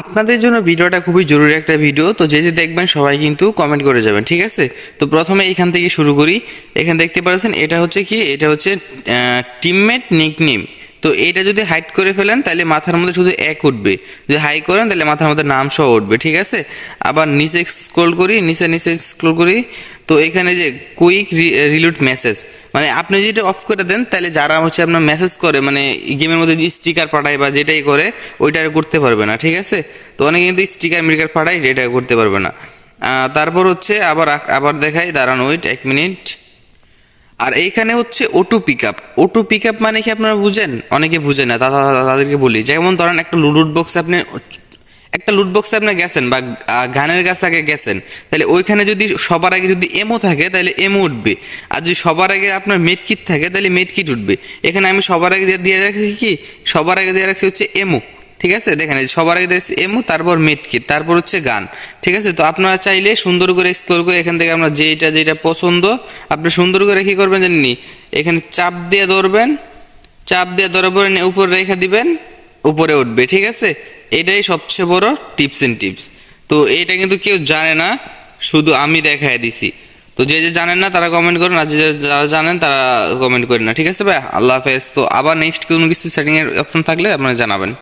আপনাদের জন্য ভিডিওটা খুবই জরুরি একটা ভিডিও তো যে যে দেখবেন সবাই কিন্তু কমেন্ট করে যাবেন, ঠিক আছে? তো প্রথমে এখান থেকে শুরু করি। এখানে দেখতে পাচ্ছেন, এটা হচ্ছে কি? এটা হচ্ছে টিমমেট নিকনেম তো এটা যদি হাইড করে ফেলেন, তাহলে মাথার মধ্যে শুধু এক উঠবে। যদি হাই করেন, তাহলে মাথার মধ্যে নাম সহ উঠবে, ঠিক আছে? আবার নিচে স্ক্রোল করি, নিচে নিচে স্ক্রোল করি, তো এখানে যে কুইক রিলুট মেসেজ মানে আপনি যেটা অফ করে দেন, তাহলে যারা হচ্ছে আপনার মেসেজ করে মানে গেমের মধ্যে স্টিকার পাঠায় বা যেটাই করে, ওইটা করতে পারবে না, ঠিক আছে? তো অনেকে কিন্তু স্টিকার মিটিকার পাঠায়, এটা করতে পারবে না। তারপর হচ্ছে আবার আবার দেখাই, দাঁড়ান ওইট এক মিনিট আর এইখানে হচ্ছে auto pick up auto pick up মানে কি আপনারা বুঝেন? অনেকে বুঝে না তাদেরকে বলি। যেমন ধরেন একটা লুট বক্সে আপনি, একটা লুট বক্সে আপনি গেছেন বা গানের কাছে আগে গেছেন, তাহলে ওইখানে যদি সবার আগে যদি এমও থাকে, তাহলে এমও উঠবে। আর যদি সবার আগে আপনার মেড কিট থাকে, তাহলে মেড কিট উঠবে। এখানে আমি সবার আগে দিয়ে রাখছি কি? সবার আগে দিয়ে রাখছি হচ্ছে এমও ঠিক আছে? দেখেন সবার আগে দেখছি এমও তারপর মেড কিট তারপর হচ্ছে গান, ঠিক আছে? তো আপনারা চাইলে সুন্দর করে এক্সপ্লোর করে এখান থেকে আপনার যেটা যেটা পছন্দ, আপনি সুন্দর করে কি করবেন জানেননি এখানে চাপ দিয়ে ধরবেন, চাপ দিয়ে ধরার পরে উপরে রেখে দিবেন, উপরে উঠবে, ঠিক আছে? এটাই সবচেয়ে বড় টিপস এন্ড টিপস তো এটা কিন্তু কেউ জানে না, শুধু আমি দেখায় দিছি। তো যে যে জানেন না, তারা কমেন্ট করেন, আর যে- যারা জানেন, তারা কমেন্ট করেন না, ঠিক আছে ভাই? আল্লাহ হাফেজ। তো আবার নেক্সট কোনো কিছু সেটিংয়ের অপশন থাকলে আপনারা জানাবেন।